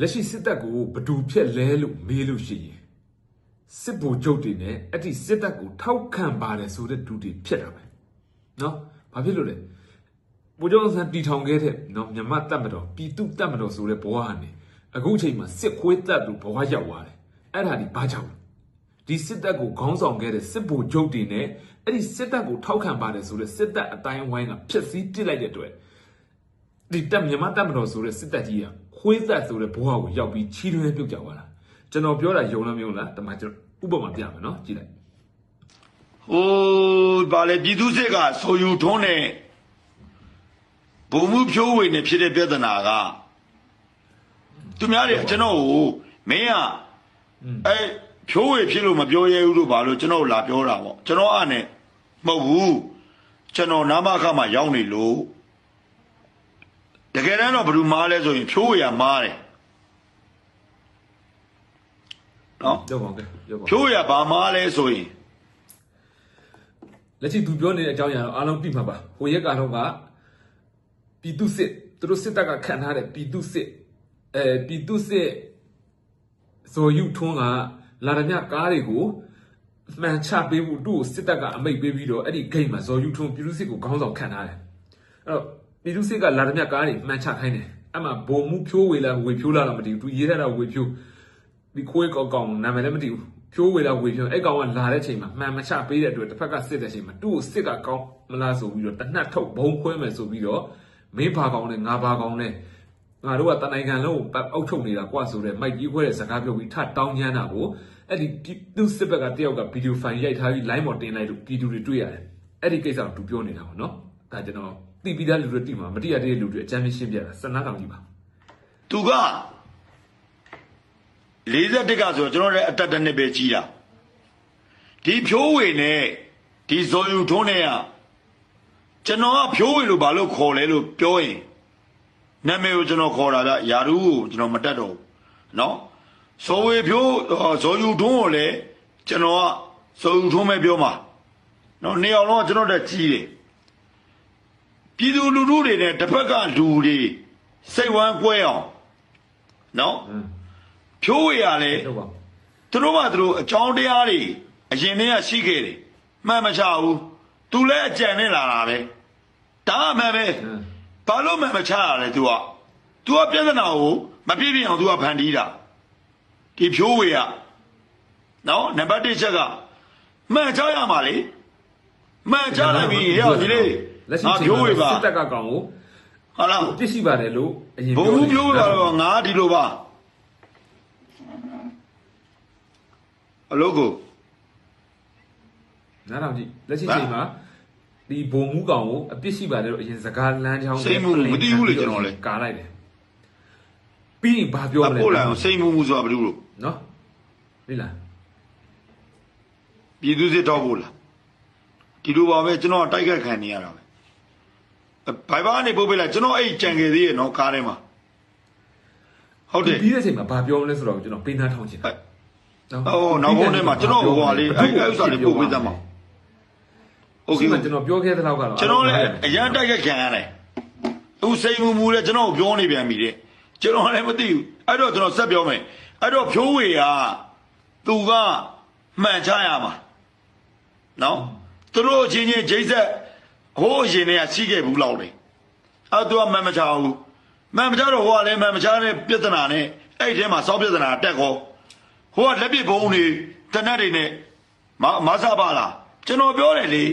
လက်ရှိစစ်တပ်ကိုဘယ်သူဖြက်လဲလို့မေးလို့ရှိရင်စစ်ဗိုလ်ချုပ်တွေနဲ့အဲ့ဒီစစ်တပ်ကိုထောက်ခံပါတယ်ဆိုတဲ့ဒုတိဖြက်တာပဲနော်ဘာဖြစ်လို့လဲဗိုလ်ချုပ်အောင်ဆန်းတီထောင်ခဲ့တဲ့နော်မြမတပ်မတော်ပြည်သူတပ်မတော်ဆိုတဲ့ဘဝကနေအခုအချိန်မှာစစ်ခွေးတပ်လို့ဘဝရောက်သွားတယ်အဲ့ဒါဒီဘာကြောင့်လဲဒီစစ်တပ်ကိုခေါင်းဆောင်ခဲ့တဲ့စစ်ဗိုလ်ချုပ်တွေနဲ့အဲ့ဒီစစ်တပ်ကိုထောက်ခံပါတယ်ဆိုတဲ့စစ်တပ်အတိုင်းဝိုင်းကဖျက်ဆီးပစ်လိုက်တဲ့အတွက် ဒီတပ်မြန်မာတပ်မတော်ဆိုတဲ့စစ်တပ်ကြီးကခွေးသက်ဆိုတဲ့ဘဝကိုရောက်ပြီးချီးတွင်းပြုတ်ကြသွားတာကျွန်တော်ပြောတာယုံလားမယုံလားတမန်ကျွန်တော်ဥပမာပြမယ်နော်ကြည့်လိုက်ဟိုဗာလေပြည်သူစစ်ကဆိုယူထုံးတဲ့ဘုံမှုဖြိုးဝေနေဖြစ်တဲ့ပြဿနာကသူများတွေကျွန်တော်ကိုမင်းကအဲဖြိုးဝေဖြစ်လို့မပြောရဲဘူးလို့ဗာလို့ကျွန်တော်လာပြောတာပေါ့ကျွန်တော်အနေမဟုတ်ဘူးကျွန်တော်နာမခမှာရောက်နေလို့ တကယ်တမ်းတော့ဘယ်သူမားလဲဆိုရင်ဖြိုးဝေကမားတယ်နော်ပြောပါဦးကဲပြောပါဦးဖြိုးဝေကဘာမားလဲဆိုရင်လက်ရှိသူပြောနေတဲ့အကြောင်းအရာတော့အားလုံးသိမှာပါဟိုရက်ကတော့ကပြည်သူစစ်သူတို့စစ်တပ်ကခံထားတဲ့ပြည်သူစစ်အဲပြည်သူစစ်ဇော်ယူထွန်းကလာရမြကားတွေကိုမှန်ချပေးဖို့သူ့ကိုစစ်တပ်ကအမိတ်ပေးပြီးတော့အဲ့ဒီဂိတ်မှာဇော်ယူထွန်းပြည်သူစစ်ကိုခေါင်းဆောင်ခံထားတယ်အဲ့တော့ ပြည်သူစစ်ကလာရမြကားတွေမှန်ချခိုင်းတယ်အဲ့မှာဘုံမှုဖြိုးဝေလာဝေဖြိုးလာတော့မသိဘူးသူရေးထားတာဝေဖြိုးဒီခွေးကောင်ကောင်နာမည်လည်းမသိဘူးဖြိုးဝေလာဝေဖြိုးအဲ့ကောင်ကလာတဲ့ချိန်မှာမှန်မချပေးတဲ့အတွက်တစ်ဖက်ကစစ်တဲ့ချိန်မှာသူ့ကိုစစ်ကကောင်းမလားဆိုပြီးတော့တနတ်ထုတ်ဘုံခွဲမယ်ဆိုပြီးတော့မင်းဘာကောင်နဲ့ငါဘာကောင်နဲ့ငါတို့ကတနိုင်ငံလုံးကိုအုပ်ချုပ်နေတာကွာဆိုတဲ့မိုက်ကြီးခွဲတဲ့စကားပြောပြီးထတောင်းညမ်းတာကိုအဲ့ဒီသူ့စစ်ဘက်ကတယောက်ကဗီဒီယိုဖိုင်ရိုက်ထားပြီး line ပေါ်တင်လိုက်လို့ပြည်သူတွေတွေ့ရတယ်အဲ့ဒီကိစ္စကိုသူပြောနေတာပေါ့နော်ဒါကျွန်တော် သိပြီးသားလူတွေတိမှာမတိရတဲ့လူတွေအကြမ်းရှင်းပြတာစနားကောင်ကြည့်ပါ သူက41ကဆိုတော့ကျွန်တော်လည်းအတက်တစ်နှစ်ပဲကြီးတာဒီဖြိုးဝေနဲ့ဒီဇော်ယူထုံးနဲ့ကကျွန်တော်ကဖြိုးဝေလို့ဘာလို့ခေါ်လဲလို့ပြောရင်နာမည်ကိုကျွန်တော်ခေါ်တာကယာရူးကိုကျွန်တော်မတက်တော့ဘူးเนาะဇော်ဝေဖြိုးအော်ဇော်ယူထုံးကိုလည်းကျွန်တော်ကဇော်ယူထုံးပဲပြောမှာเนาะနေအောင်တော့ကျွန်တော်တက်ကြီးတယ် ပြည်သူလူထုတွေနဲ့တစ်ဖက်ကလူတွေစိတ်ဝမ်းကွဲအောင်နော်ဖြိုးဝေရလေသူတို့ကသူတို့အကြောင်းတရားတွေအရင်တည်းကရှိခဲ့တယ်မှန်မချဘူးသူလည်းအကြံနဲ့လာတာပဲဒါမှန်ပဲဘာလို့မှန်မချရလဲ तू က तू ကပြဿနာကိုမပြည့်ပြည့်အောင် तू ကဖန်တီးတာဒီဖြိုးဝေရနော်နံပါတ်1ချက်ကမှန်ချရမှာလေမှန်ချလိုက်ပြီရောက်ဒီလေး လက်ရှိငါချိန်ဖြိုးဝေပါစစ်တပ်ကကောင်ကိုဟုတ်လားပြစ်ရှိပါတယ်လို့အရင်ဘုံဘူးဖြိုးဝေပါတော့ငါဒီလိုပါအလုပ်ကိုနားထောင်ကြည့်လက်ရှိချိန်မှာဒီဘုံမူကောင်ကိုအပြစ်ရှိပါတယ်လို့အရင်စကားလမ်းချောင်းစိတ်မှုမသိဘူးလေကျွန်တော်လေကာလိုက်တယ်ပြီးရင်ဘာပြောအမလဲဖို့လာအောင်စိတ်မှုမှုဆိုတာဘယ်လိုလို့နော်လေလားပြည်သူစစ်တော့ဖို့လားဒီလိုပါပဲကျွန်တော်တိုက်ခတ်ခံနေရတာပဲ ဘိုင်ဘာကနေပို့ပေးလိုက်ကျွန်တော်အဲ့ကြံခဲ့သေးရဲ့နော်ကားထဲမှာဟုတ်တယ် ပြီးတဲ့ချိန်မှာဘာပြောမလဲဆိုတော့ကျွန်တော်ပေးသားထောင်းချင်တယ် အော်နောက်ဘုံထဲမှာကျွန်တော်ဟိုဟာလေးအဲ့အဲ့ဥစ္စာလေးပို့ပေးသမှာโอ โอ เค เคကျွန်တော်ပြောခဲ့တဲ့လောက်ကတော့ ကျွန်တော်လည်းအရန်တိုက်ခတ်ခံရတယ်သူစိတ်မှုမှုလည်းကျွန်တော်ပြောနေပြန်ပြီတဲ့ကျွန်တော်လည်းမသိဘူးအဲ့တော့ကျွန်တော်ဆက်ပြောမယ်အဲ့တော့ဖြိုးဝေကသူကမှန်ချရမှာနော်သူတို့အချင်းချင်းဂျိတ်ဆက် ဟိုးအရင်တည်းကရှိခဲ့ဘူးလောက်လေအဲ့သူကမှန်မချဘူးမှန်မချတော့ဟိုကလည်းမှန်မချတဲ့ပြဿနာနဲ့အဲ့ဒီထဲမှာစောက်ပြဿနာတက်ခေါ်ဟိုကလက်ပစ်ဘုံတွေတနတ်တွေနဲ့မမဆပါလားကျွန်တော်ပြောတယ်လေ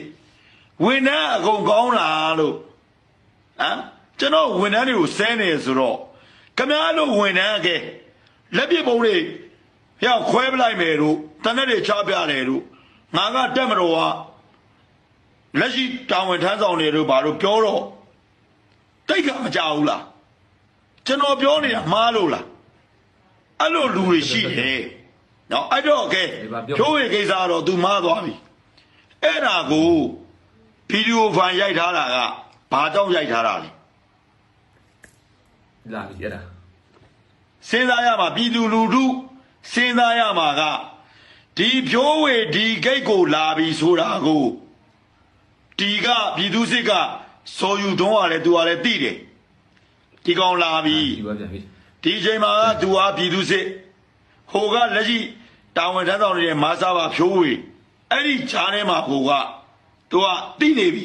ဝန်ထမ်းအကုန်ကောင်းလားလို့ဟမ်ကျွန်တော်ဝန်ထမ်းတွေကိုစဲနေဆိုတော့ခမားတို့ဝန်ထမ်းကလက်ပစ်ဘုံတွေရောက်ခွဲပလိုက်မယ်တို့တနတ်တွေချပြတယ်တို့ငါကတက်မတော်က လက်ရှိတာဝန်ထမ်းဆောင်နေတို့ဘာလို့ပြောတော့တိတ်ကမကြဘူးလားကျွန်တော်ပြောနေတာမှားလို့လားအဲ့လိုလူတွေရှိတယ်နော်အဲ့တော့ကဲဖြိုးဝေကိစ္စကတော့ तू မှားသွားပြီအဲ့ဒါကိုဗီဒီယိုဖိုင်ရိုက်ထားတာကဘာကြောင့်ရိုက်ထားတာလဲလာပြီအဲ့ဒါစဉ်းစားရမှာပြည်သူလူထုစဉ်းစားရမှာကဒီဖြိုးဝေဒီဂိတ်ကိုလာပြီဆိုတာကို ဒီကပြည်သူစစ်ကစော်ယူတွန်းရတယ်သူကလည်းသိတယ်ဒီကောင်လာပြီဒီပါပြန်ပြီဒဒီအချိန်မှာကသူဟာပြည်သူစစ်ဟိုကလက်ရှိတာဝန်ထမ်းဆောင်နေတဲ့မာစာပါဖြိုးဝေအဲ့ဒီခြားထဲမှာဟိုကသူကတိနေပြီ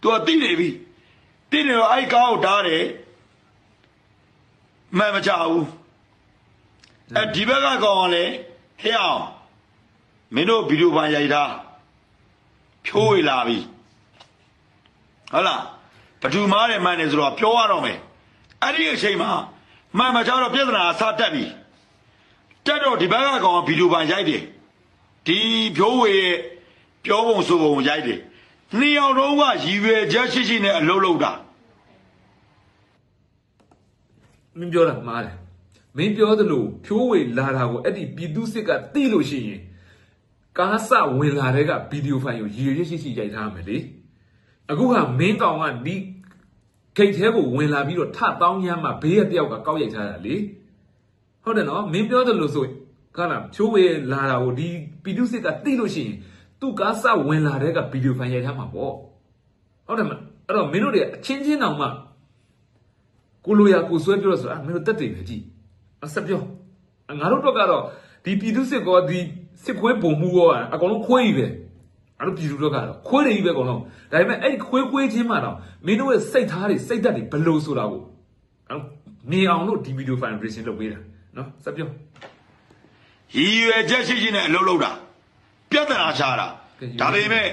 သူကတိနေပြီတိနေတော့အဲ့ဒီကားကိုတားတယ်မှန်မချဘူးအဲဒီဘက်ကကောင်ကလည်းဟဲ့အောင်မင်းတို့ဗီဒီယိုပိုင်းရိုက်တာဖြိုးဝေလာပြီ ဟုတ်လားဘဒူမားတယ်မှန်တယ်ဆိုတော့ပြောရတော့မယ်အဲ့ဒီအချိန်မှာမှန်မချတော့ပြဿနာအစတက်ပြီတက်တော့ဒီဘက်ကကောင်ကဗီဒီယိုပိုင်းရိုက်တယ်ဒီဖြိုးဝေရဲ့ပြောပုံဆိုပုံရိုက်တယ်နှစ်ယောက်တော့ကရည်ရွယ်ချက်ရှိရှိနဲ့အလုပ်လုပ်တာမင်းပြောတာမှားတယ်မင်းပြောသလိုဖြိုးဝေလာတာကိုအဲ့ဒီပြည်သူစစ်ကသိလို့ရှိရင်ကားစဝင်လာတဲ့ကဗီဒီယိုဖိုင်ကိုရည်ရည်ရှိရှိရိုက်ထားမယ်လေ အခုကမင်းကောင်ကဒီဂိတ်ထဲကိုဝင်လာပြီးတော့ထတောင်းရမ်းမှဘေးရတယောက်ကကောက်ရိုက်ထားတာလေဟုတ်တယ်နော်မင်းပြောသလိုဆိုကလာဖြိုးဝေလာတာကိုဒီပြည်သူစစ်ကသိလို့ရှိရင်သူ့ကားစဝင်လာတဲ့ကဗီဒီယိုဖိုင်ရိုက်ထားမှာပေါ့ဟုတ်တယ်မလားအဲ့တော့မင်းတို့တွေအချင်းချင်းတောင်မှကိုလိုရာကိုဆွဲပြောဆိုတာမင်းတို့တက်တယ်ပဲကြည့်အဆက်ပြောငါတို့တော့ကတော့ဒီပြည်သူစစ်ကောဒီစစ်ခွေးပုံမှုကောအကောင်လုံးခွေးကြီးပဲငါ တို့ပြည်သူတော့ကတော့ခွေးတွေကြီးပဲအကောင်လုံးဒါပေမဲ့အဲ့ဒီခွေးခွေးချင်းမှတော့မင်းတို့ရဲ့စိတ်သားတွေစိတ်ဓာတ်တွေဘယ်လိုဆိုတာကိုအဲ့နေအောင်လို့ဒီဗီဒီယိုဖိုင်ရေးရှင်းလုပ်ပေးတာနော်ဆက်ပြောရည်ရွယ်ချက်ရှိရှိနဲ့အလုပ်လုပ်တာပြဿနာချတာကဲရည်ရွယ်ဒါပေမဲ့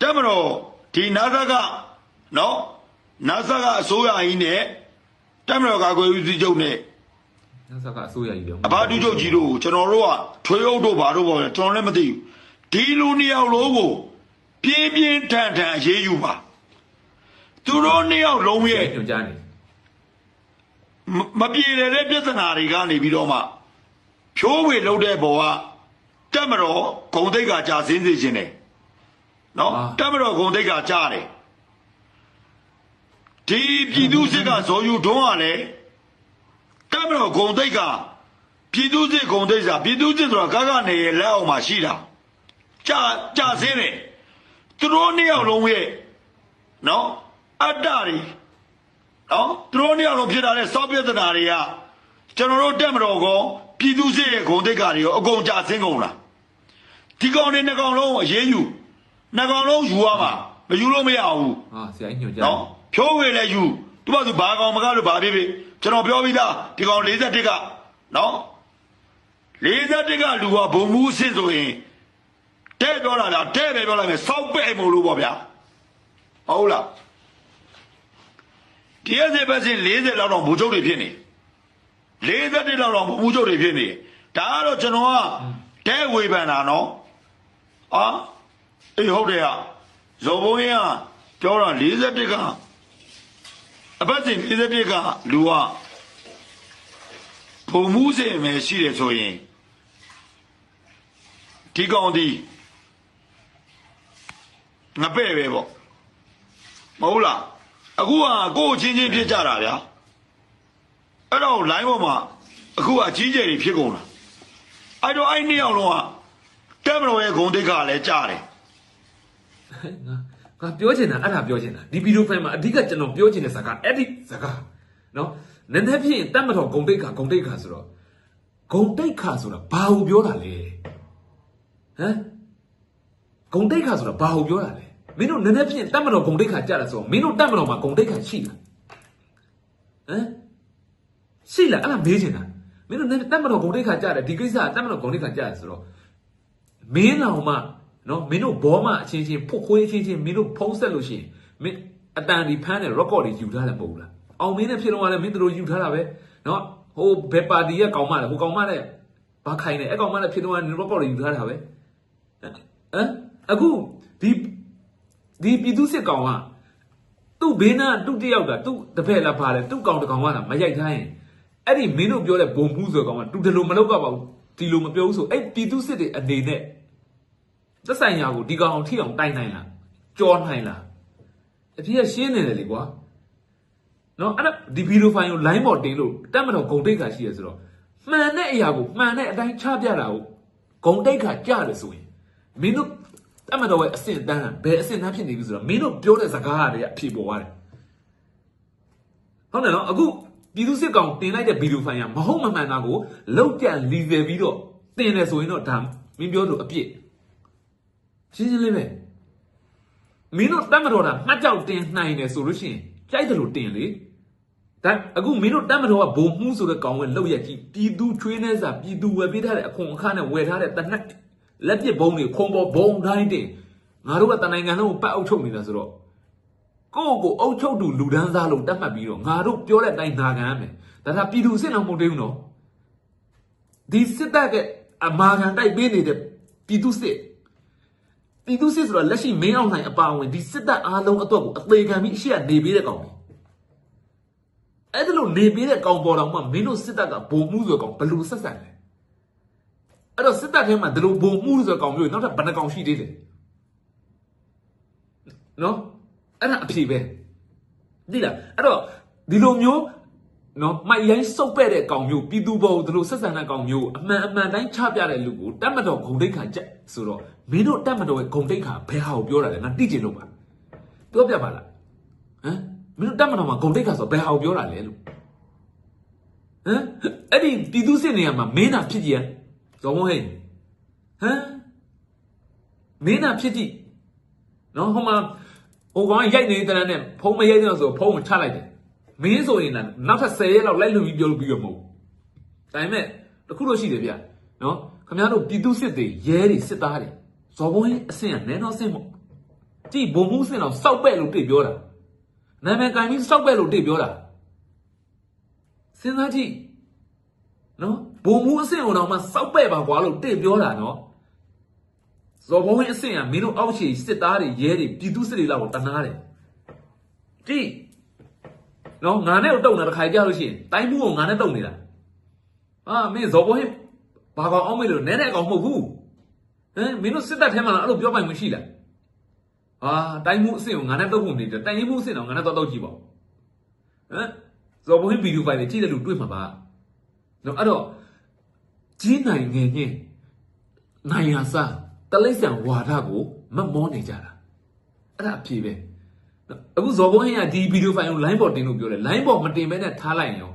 တက်မတော်ဒီနာဇကနော်နာဇကအစိုးရကြီးနဲ့တက်မတော်ကာကွယ်ဦးစီးချုပ်နဲ့ညစကအစိုးရကြီးပဲအဘာတူချုပ်ကြီးတို့ကိုကျွန်တော်တို့ကထွေးအုပ်တို့ဘာတို့ပေါ့လေကျွန်တော်လည်းမသိဘူး ဒီလူနှစ်ယောက်လုံးကို ပြင်းပြင်းထန်ထန်အရေးယူပါသူတို့နှစ်ယောက်လုံးရဲ့ညွှန်ကြားနေမမပြေတဲ့ပြဿနာတွေကနေပြီးတော့မှဖြိုးဝေလှုပ်တဲ့ဘောကတက်မတော်ဂုံတိတ်ကကြာစင်းစေခြင်းတယ်နော်တက်မတော်ဂုံတိတ်ကကြာတယ်ဒီပြည်သူစစ်ကဇော်ယူတွန်းကလည်းတက်မတော်ဂုံတိတ်ကပြည်သူစစ်ဂုံတိတ်စာပြည်သူစစ်ဆိုတာကားကနေရဲ့လက်အောက်မှာရှိတာ ကြာကြာစင်းတယ်သူတို့နှစ်ယောက်လုံးရဲ့နော်အတ္တတွေနော်သူတို့နှစ်ယောက်လုံးဖြစ်လာတဲ့စောပြဿနာတွေကကျွန်တော်တို့တက်မတော်ကောပြည်သူစစ်ရဲ့ဂုံတိတ်ကာတွေရောအကုန်ကြဆင်းကုန်လားဒီကောင်တွေနှစ်ကောင်လုံးကိုအရေးယူနှစ်ကောင်လုံးယူရမှာမယူလို့မရဘူးဟာဆရာကြီးညွှန်ကြားနော်ဖြိုးဝေလည်းယူသူကသူဘာကောင်မကားလို့ဘာဖြစ်ဖြစ်ကျွန်တော်ပြောပြီးသားဒီကောင်41ကနော်41ကလူကဘုံမှုအစ်စ်ဆိုရင် တဲ့ပြောလာတာတဲ့ပဲပြောလိုက်မယ်စောက်ပဲ့မို့လို့ပေါ့ဗျာဟုတ်လားဒီရက်စစ်ပတ်စင်40လောက်တော့ဘူချုပ်တွေဖြစ်နေ41လောက်တော့ဘူချုပ်တွေဖြစ်နေဒါကတော့ကျွန်တော်ကတဲဝေဖန်တာနော်အာအေးဟုတ်တယ်ဟာဇော်ဘုံရင်ကပြောတာ41ကအပတ်စင်41ကလူကဘုံမှုစင်မယ်ရှိတယ်ဆိုရင်ဒီကောင်ဒီ ငပဲ့ပဲပေါ့မဟုတ်လားအခုကကိုယ်ချင်းချင်းဖြစ်ကြတာဗျာအဲ့တော့ line ပေါ်မှာအခုကအကြီးကျယ်တွေဖြစ်ကုန်တာအဲ့တော့အဲ့နှစ်ယောက်လုံးကတက်မတော်ရဲ့ဂုံတိတ်ကလည်းကြားတယ်ငါငါပြောချင်တာအဲ့ဒါပြောချင်တာဒီဗီဒီယိုဖိုင်မှာအဓိကကျွန်တော်ပြောချင်တဲ့စကားအဲ့ဒီစကားနော်နည်းနည်းဖြင့်တတ်မတော်ဂုံတိတ်ခါဂုံတိတ်ခါဆိုတော့ဂုံတိတ်ခါဆိုတာဘာကိုပြောတာလဲဟမ်ဂုံတိတ်ခါဆိုတာဘာကိုပြောတာလဲ မင်းတို့နည်းနည်းဖြင့်တတ်မတော်ဂုံတိတ်ခါကြတာဆိုတော့မင်းတို့တတ်မတော်မှာဂုံတိတ်ခါရှိလားဟမ်ရှိလားအဲ့ဒါမေးချင်တာမင်းတို့နည်းနည်းတတ်မတော်ဂုံတိတ်ခါကြတယ်ဒီကိစ္စကတတ်မတော်ဂုံတိတ်ခါကြတယ်ဆိုတော့မင်းလောင်မနော်မင်းတို့ဘောမအချင်းချင်းဖုတ်ခွေးအချင်းချင်းမင်းတို့ဖုံးဆက်လို့ရှိရင်မင်းအတန်ဒီဖမ်းတဲ့ record တွေယူထားတယ်မဟုတ်ဘူးလားအောင်မင်းနဲ့ဖြစ်တော့လည်းမင်းတို့ယူထားတာပဲနော်ဟိုဘယ်ပါတီရဲ့ကောင်မလဲဟိုကောင်မနဲ့ဘာခိုင်းနေအဲ့ကောင်မနဲ့ဖြစ်တော့ record တွေယူထားတာပဲဟမ်အခုဒီ ဒီပြည်သူစစ်ကောင်ကသူ့ဘေးနာသူ့တယောက်ကသူ့တစ်ဖက်လာပါတယ်သူ့ကောင်တစ်ကောင်ကလာမရိုက်ထားရင်အဲ့ဒီမင်းတို့ပြောတဲ့ဘုံမှုဆိုကောင်ကသူဒီလိုမလုပ်တော့ပါဘူးဒီလိုမပြောဘူးဆိုအဲ့ပြည်သူစစ်တွေအနေနဲ့သက်ဆိုင်ရာကိုဒီကောင်အောင်ထိအောင်တိုင်နိုင်လားကြောနိုင်လားအဖြစ်ရရှင်းနေတယ်လေကွာနော်အဲ့ဒါဒီဗီဒီယိုဖိုင်ကို line ပေါ်တင်လို့တက်မတော်ဂုံတိတ်ခါရှိရဆိုတော့မှန်တဲ့အရာကိုမှန်တဲ့အတိုင်းချပြတာကိုဂုံတိတ်ခါကြားတယ်ဆိုရင်မင်းတို့ တက်မတော်ရဲ့အဆင့်တန်းကဘယ်အဆင့်တန်းဖြစ်နေပြီဆိုတော့မင်းတို့ပြောတဲ့စကားတွေကအဖြစ်ပေါ်သွားတယ်ဟုတ်တယ်နော်အခုပြည်သူစစ်ကောင်တင်လိုက်တဲ့ဗီဒီယိုဖိုင်ကမဟုတ်မမှန်တာကိုလောက်ကြံလီဆယ်ပြီးတော့တင်တယ်ဆိုရင်တော့ဒါမင်းပြောလို့အပြစ်ရှင်းရှင်းလေးပဲမင်းတို့တတ်မတော်တာမှတ်ကြောက်တင်နိုင်တယ်ဆိုလို့ရှိရင်ကြိုက်တယ်လို့တင်လေဒါအခုမင်းတို့တတ်မတော်ကဘုံမှုဆိုတဲ့ကောင်ဝင်လောက်ရက်ကြီးပြည်သူချွေးနေစားပြည်သူဝယ်ပေးထားတဲ့အခွန်အခါနဲ့ဝယ်ထားတဲ့တနက် လက်ပစ်ဘုံတွေခွန်ပေါ်ဘုံတိုင်းတင်ငါတို့ကတနိုင်ငံလုံးကိုပတ်အုပ်ချုပ်နေတာဆိုတော့ကိုယ့်ကိုအုပ်ချုပ်သူလူဒန်းစားလို့တတ်မှတ်ပြီးတော့ငါတို့ပြောတဲ့အတိုင်းနာခံရမယ်ဒါကပြည်သူစစ်တော်မဟုတ်သေးဘူးနော်ဒီစစ်တပ်ကအမာခံတိုက်ပေးနေတဲ့ပြည်သူစစ်ပြည်သူစစ်ဆိုတာလက်ရှိမင်းအောင်နိုင်အပါအဝင်ဒီစစ်တပ်အားလုံးအတွက်ကိုအသေးခံပြီးအရှိကနေပေးတဲ့ကောင်ပဲအဲ့ဒါလို့နေပေးတဲ့ကောင်ပေါ်တော့မှမင်းတို့စစ်တပ်ကဘုံမှုဆိုတဲ့ကောင်ဘယ်လိုဆက်ဆံလဲ အဲ့တော့စစ်တပ်ထဲမှာဒီလိုဘုံမှုဆိုတဲ့ကောင်မျိုးနောက်ထပ်ဘယ်နှကောင်ရှိသေးလဲနော်အဲ့ဒါအဖြေပဲသိလားအဲ့တော့ဒီလိုမျိုးနော်မိုက်ရိုင်းစုပ်ပဲ့တဲ့ကောင်မျိုးပြည်သူဘောဒီလိုဆက်ဆံတဲ့ကောင်မျိုးအမှန်အမှန်တိုင်းချပြတဲ့လူကိုတတ်မတော်ဂုံတိတ်ခါကြက်ဆိုတော့မင်းတို့တတ်မတော်ရဲ့ဂုံတိတ်ခါဘယ်ဟာကိုပြောတာလဲငါတိကျင်လို့ပါပြောပြပါလားဟမ်မင်းတို့တတ်မတော်မှာဂုံတိတ်ခါဆိုဘယ်ဟာကိုပြောတာလဲလို့ဟမ်အဲ့ဒီပြည်သူစစ်နေရာမှာမင်းနာဖြစ်ကြည့်ရ ဇော်မဟိဟမ်မင်းနာဖြစ်ကြည့်နော်ဟိုမှာဟိုကောင်ကရိုက်နေတဲ့တန်းနဲ့ဖုံးမရိုက်တဲ့ဆိုဖုံးကိုချလိုက်တယ်မင်းဆိုရင်လည်းနောက်ထပ်10ရက်လောက်လိုက်လို့ပြီးပြောလို့ပြီးရမဟုတ်ဒါပေမဲ့တခုလို့ရှိတယ်ဗျနော်ခင်ဗျားတို့ပြည်သူစစ်တွေရဲတွေစစ်သားတွေဇော်ဘုံရဲ့အဆင့်ကနည်းတော့ဆင့်မို့ကြည့်ဘုံမှုဆင့်တော့စောက်ပဲ့လို့တိပြောတာနာမည်ကန်ပြီးစောက်ပဲ့လို့တိပြောတာစဉ်းစားကြည့်နော် ဘုံမှုအဆင့်ကိုတော့မှစောက်ပဲ့ပါကွာလို့တိပြောတာနော်ဇော်ဘုံဝင်အဆင့်ကမင်းတို့အောက်ခြေစစ်သားတွေရဲတွေပြည်သူစစ်တွေလောက်ကိုတနာတယ်ကြည့်နော်ငါနဲ့တုံတာတစ်ခါကြလို့ရှိရင်တိုင်းမှုကိုငါနဲ့တုံနေတာဟာမင်းဇော်ဘုံဝင်ဘာကောင်အောင်မေးလို့နဲနဲ့ကောင်မဟုတ်ဘူးဟမ်မင်းတို့စစ်တပ်ထဲမှာအဲ့လိုပြောပိုင်မရှိလားဟာတိုင်းမှုအဆင့်ကိုငါနဲ့တုံဖို့နေတယ်တိုင်းမှုအဆင့်တော့ငါနဲ့တော့တော့ကြည့်ပါဦးဟမ်ဇော်ဘုံဝင်ဗီဒီယိုဖိုင်တွေကြည့်တယ်လို့တွေ့မှာပါနော်အဲ့တော့ ကြီးနိုင်ငယ်ချင်းနိုင်ရစားတလိမ့်ဆန်ဝါဒကိုမမောနေကြတာအဲ့ဒါအဖြေပဲနော်အခုဇော်ဘုန်းဟင်းကဒီဗီဒီယိုဖိုင်ကို line ပေါ်တင်လို့ပြောတယ် line ပေါ်မတင်ဘဲနဲ့ထားလိုက်ရင်ရော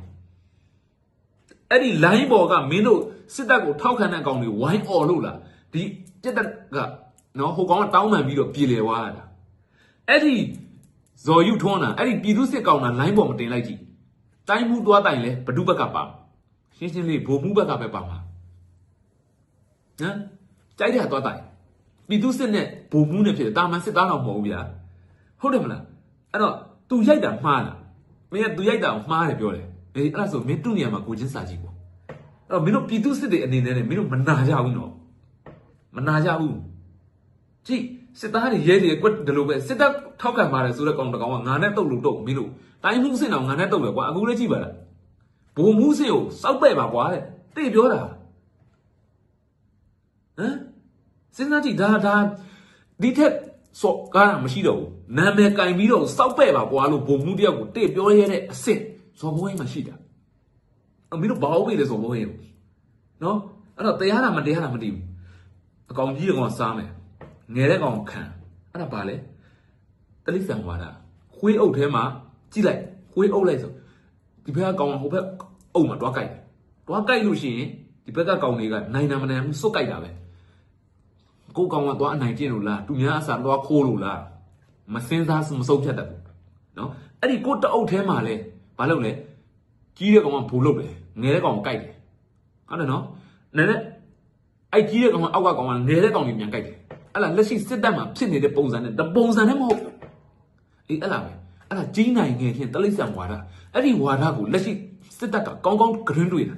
အဲ့ဒီ line ပေါ်ကမင်းတို့စစ်တပ်ကိုထောက်ခံတဲ့ကောင်တွေဝိုင်းអော်လို့လားဒီပြက်တက်ကနော်ဟိုကောင်ကတောင်းပန်ပြီးတော့ပြေလေသွားတာအဲ့ဒီဇော်ယူထွန်းတာအဲ့ဒီပြည်သူစစ်ကောင်က line ပေါ်မတင်လိုက်ကြည့်တိုင်းမှုသွားတိုင်လဲဘဒုဘက်ကပါရှင်းရှင်းလေးဗိုလ်မှုဘက်ကပဲပါမှာ ဟမ်ကြိုက်တယ်သွားတိုင်ပြည်သူစစ်နဲ့ဘူမှုနဲ့ဖြစ်တယ်တာမန်စစ်သားတော့မဟုတ်ဘူးဗျာဟုတ်တယ်မလားအဲ့တော့ तू ရိုက်တာမှားလားမင်းက तू ရိုက်တာကိုမှားတယ်ပြောတယ်အေးအဲ့ဒါဆိုမင်းသူ့နေရာမှာကိုချင်းစာကြည့်ပေါ့အဲ့တော့မင်းတို့ပြည်သူစစ်တွေအနေနဲ့လည်းမင်းတို့မနာကြဘူးနော်မနာကြဘူးကြည့်စစ်သားတွေရဲတွေကွက်ဒီလိုပဲစစ်တပ်ထောက်ခံပါတယ်ဆိုတဲ့ကောင်တကောင်ကငါနဲ့တုတ်လို့တုတ်မင်းတို့တိုင်းမှုစစ်အောင်ငါနဲ့တုတ်တယ်ကွာအခုလည်းကြည့်ပါလားဘူမှုစစ်ကိုစောက်ပဲ့ပါကွာတဲ့တိပြောတာ ဟမ်စဉ်းစားကြည့်ဒါဒါဒီထက်စော့ကားတာမရှိတော့ဘူးနာမည်ကင်ပြီးတော့စောက်ပဲ့ပါကွာလို့ဘုံမှုတယောက်ကိုတိပြောရတဲ့အစ်စ်ဇော်ဘိုးရင်မှရှိတာအမီးတို့ဘာဟုတ်ပြီလဲဇော်ဘိုးရင်နော်အဲ့တော့တရားတာမတရားတာမသိဘူးအကောင်ကြီးကောင်စားမယ်ငယ်တဲ့ကောင်ခံအဲ့ဒါဘာလဲတလိษံဝါဒခွေးအုပ်ထဲမှာကြည့်လိုက်ခွေးအုပ်လိုက်ဆိုဒီဘက်ကကောင်ကဟိုဘက်အုပ်မှာတွားကြိုက်တယ်တွားကြိုက်လို့ရှိရင်ဒီဘက်ကကောင်တွေကနိုင်နာမနိုင်ဘူးစွတ်ကြိုက်တာပဲ ကိုယ်ကောင်ကသွားအနိုင်ကျင့်လို့လားသူများအစားသွားခိုးလို့လားမစင်းစားမစုပ်ဖြတ်တတ်ဘူးနော်အဲ့ဒီကိုယ်တအုပ်ထဲမှာလဲဘာလုပ်လဲကြီးတဲ့ကောင်ကဘူလုပ်တယ်ငယ်တဲ့ကောင်ကိုကြိုက်တယ်ဟုတ်တယ်နော်နည်းနည်းအဲ့ကြီးတဲ့ကောင်ကအောက်ကကောင်ကငယ်တဲ့ကောင်ကိုပြန်ကြိုက်တယ်အဲ့လားလက်ရှိစစ်တပ်မှာဖြစ်နေတဲ့ပုံစံနဲ့တပုံစံနဲ့မဟုတ်အေးအဲ့လားပဲအဲ့ဒါကြီးနိုင်ငယ်ချင်းတလိษံဝါဒအဲ့ဒီဝါဒကိုလက်ရှိစစ်တပ်ကကောင်းကောင်းဂရင်းတွေ့တာ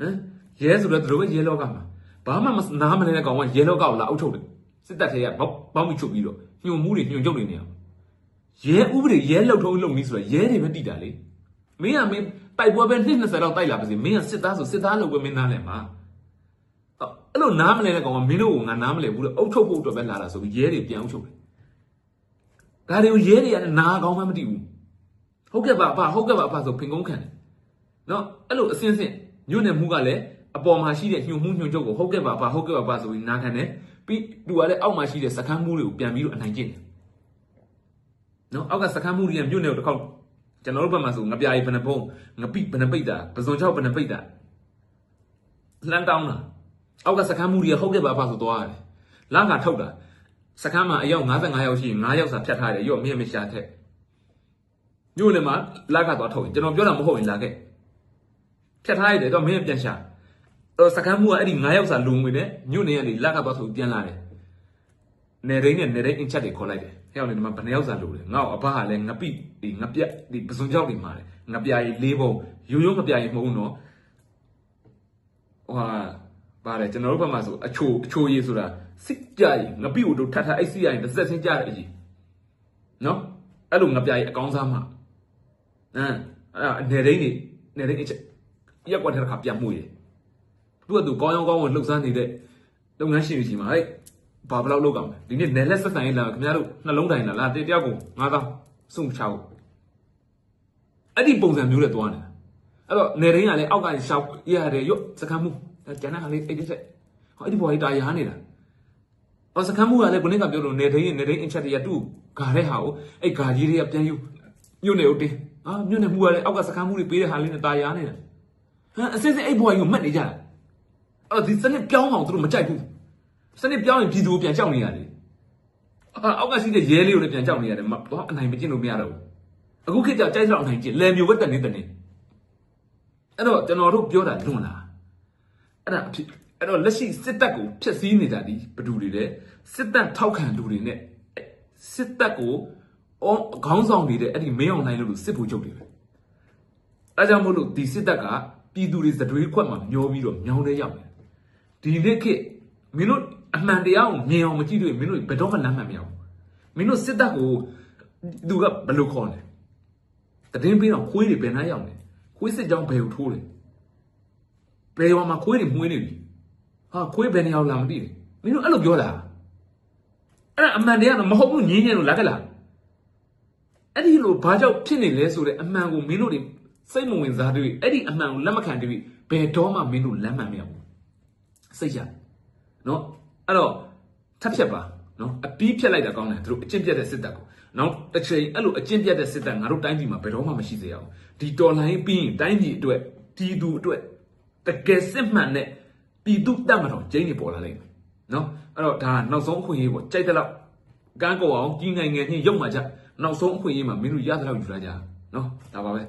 ဟမ်ရဲဆိုတော့တို့ပဲရဲလောကမှာ ဘာမှမနားမလဲတဲ့ကောင်ကရဲလောကကိုလာအုပ်ချုပ်တယ်စစ်တပ်ထဲကဘောက်ဘောက်မိချုပ်ပြီးတော့ညွန်မှုတွေညွန်ချုပ်နေနေအောင်ရဲဥပဒေရဲလောက်ထုံးလုံပြီးဆိုတော့ရဲတွေပဲတိတာလေမင်းကမင်းတိုက်ပွဲပဲနှစ်20လောက်တိုက်လာပါစေမင်းကစစ်သားဆိုစစ်သားလို့ပဲမင်းနားလဲမှာအဲ့လိုနားမလဲတဲ့ကောင်ကမင်းတို့ကငါနားမလဲဘူးလို့အုပ်ချုပ်ဖို့အတွက်ပဲလာတာဆိုပြီးရဲတွေပြန်အုပ်ချုပ်တယ်ဒါတွေကိုရဲတွေကလည်းနားကောင်းမှမသိဘူးဟုတ်ကဲ့ပါအဖဟုတ်ကဲ့ပါအဖဆိုဖင်ကုန်းခံတယ်နော်အဲ့လိုအစင်းစင်းညွန့်နေမှုကလည်း အပေါ်မှာရှိတဲ့ညှို့မှုညှို့ချုပ်ကိုဟုတ်ကဲ့ပါပါဟုတ်ကဲ့ပါပါဆိုပြီးနားခံတယ်ပြီးသူကလည်းအောက်မှာရှိတဲ့စခန်းမှုတွေကိုပြန်ပြီးတော့အနိုင်ကျင့်တယ်နော်အောက်ကစခန်းမှုတွေကမြို့နယ်ကိုတစ်ခေါက်ကျွန်တော်တို့ဘက်မှာဆိုငပြာရီဘယ်နှပုံးငပိဘယ်နှပိတ်တာပဇွန်ချောက်ဘယ်နှပိတ်တာလှမ်းတောင်းတာအောက်ကစကမ်းမှုတွေကဟုတ်ကဲ့ပါပါဆိုသွားရတယ်လမ်းကထုတ်တာစကမ်းမှာအယောက်55ယောက်ရှိရင်9ယောက်စာဖြတ်ထားတယ်ရော့မင်းမရှာထက်ညို့နေမှာလက်ကသွားထုတ်ရင်ကျွန်တော်ပြောတာမဟုတ်ရင်လာခဲ့ဖြတ်ထားရတယ်တော့မင်းပြန်ရှာအဲ့ တော့စကမ်းမှုကအဲ့ဒီ9ယောက်စာလုံငွေနဲ့ညို့နေကနေလက်ကသွားထုတ်ပြန်လာတယ်နေရင်းနဲ့နေရင်းအင်ချက်တွေခေါ်လိုက်တယ်။ဟဲ့အောင်လေဒီမှာဘယ်နှယောက်စာလို့လဲ။ငါ့ကိုအဘကလည်းငပိဒီငပြက်ဒီပစုံကြောက်တွေမှာလေ။ငပြာရီလေးပုံရိုးရိုးငပြာရီမဟုတ်ဘူးနော်။ဟိုဟာပါတယ်ကျွန်တော်တို့ဘက်မှာဆိုအချိုအချိုရည်ဆိုတာစစ်ကြရီငပိကိုတို့ထပ်ထပ်အိတ်စီရရင်တစ်ဆက်ချင်းကြတဲ့အကြီး။နော်။အဲ့လိုငပြာရီအကောင်းစားမှာ။အမ်အဲ့နေရင်းနေနေရင်းအချက်ရက်ကွက်တဲ့ခါပြန်မှုရည်။ သူကသူကောင်းကောင်းကောင်းကိုလှုပ်ရှားနေတဲ့လုပ်ငန်းရှင်တွေကြီးမှာဟဲ့ဘာဘယ်လောက်လောက်ကောင်လဲဒီနေ့နယ်လက်ဆက်ဆံရေးလာခင်ဗျားတို့နှလုံးတိုင်းလာလာတတယောက်ကို9000စုံချောက်အဲ့ဒီပုံစံမျိုးနဲ့တွားနေတာအဲ့တော့နယ်ရင်းကလည်းအောက်ကရှောက်ရတယ်ရော့စကမ်းမှုကျန်တဲ့ဟာလေးအိတ်တက်ဟောအဲ့ဒီဘွားကြီးတာယာနေတာအော်စကမ်းမှုကလည်းကိုနေကပြောလို့နယ်ရင်းနယ်ရင်းအင်ချက်တွေကသူ့ဂါတဲ့ဟာကိုအဲ့ဂါကြီးတွေကပြန်ယူညွတ်နေဦးတင်းအာညွတ်နေမှုကလည်းအောက်ကစကမ်းမှုတွေပေးတဲ့ဟာလေးနဲ့တာယာနေတာဟမ်အစစ်စစ်အဲ့ဘွားကြီးကိုမှတ်နေကြတာ အဲ့တော့ဒီစနစ်ပြောင်းအောင်သူတို့မကြိုက်ဘူးစနစ်ပြောင်းရင်ပြည်သူကိုပြန်ကြောက်နေရတယ်အာအောက်ကရှိတဲ့ရဲလေးကိုလည်းပြန်ကြောက်နေရတယ်မတော့အနိုင်မကျင့်လို့မရတော့ဘူးအခုခေတ်ကျကြိုက်တော့အနိုင်ကျင့်လယ်မျိုးဝက်တက်နေတက်နေအဲ့တော့ကျွန်တော်တို့ပြောတာလွန်လားအဲ့ဒါအဖြစ်အဲ့တော့လက်ရှိစစ်တပ်ကိုဖျက်ဆီးနေတာဒီဘယ်သူတွေလဲစစ်တပ်ထောက်ခံလူတွေနဲ့စစ်တပ်ကိုအော်ခေါင်းဆောင်နေတဲ့အဲ့ဒီမင်းအောင်နိုင်လို့စစ်ဗိုလ်ချုပ်တွေပဲအဲကြောင့်မို့လို့ဒီစစ်တပ်ကပြည်သူတွေသတွေးခွက်မှာမျောပြီးတော့မြောင်းတဲ့ရောက်နေတယ် ဒီနေ့ခေတ်မင်းတို့အမှန်တရားကိုမြင်အောင်မကြည့်လို့မင်းတို့ဘယ်တော့မှလမ်းမှန်မရဘူးမင်းတို့စစ်တပ်ကိုသူကဘယ်လိုခေါ်လဲတည်င်းပေးတော့ခွေးတွေဘယ်နှရောက်လဲခွေးစစ်ကြောင်းဘယ်ကိုထိုးလဲဘယ်မှာခွေးတွေမှုင်းနေပြီဟာခွေးဘယ်နေရောက်လာမသိဘူးမင်းတို့အဲ့လိုပြောတာအဲ့ဒါအမှန်တရားတော့မဟုတ်ဘူးညင်းညင်းလို့လာခဲ့လားအဲ့ဒီလိုဘာကြောင့်ဖြစ်နေလဲဆိုတဲ့အမှန်ကိုမင်းတို့တွေစိတ်မဝင်စားတွေအဲ့ဒီအမှန်ကိုလက်မခံတွေဘယ်တော့မှမင်းတို့လမ်းမှန်မရဘူး စိတ်ရနော်အဲ့တော့ထပ်ဖြတ်ပါနော်အပီးဖြတ်လိုက်တာကောင်းတယ်သူတို့အကျင့်ပြတ်တဲ့စစ်တပ်ကိုနောက်တစ်ချိန်အဲ့လိုအကျင့်ပြတ်တဲ့စစ်တပ်ငါတို့တိုင်းပြည်မှာဘယ်တော့မှမရှိစေရအောင်ဒီတော်လိုင်းပြီးရင်တိုင်းပြည်အတွက်ပြည်သူအတွက်တကယ်စစ်မှန်တဲ့ပြည်သူတတ်မတော်ကျင်းနေပေါ်လာလိမ့်မယ်နော်အဲ့တော့ဒါနောက်ဆုံးအခွင့်အရေးပေါ့ကြိုက်တဲ့လောက်ကန်းကောအောင်ကြီးငိုင်ငယ်ချင်းရုပ်မှကြနောက်ဆုံးအခွင့်အရေးမှာမင်းတို့ရတဲ့လောက်ယူလာကြနော်ဒါပါပဲ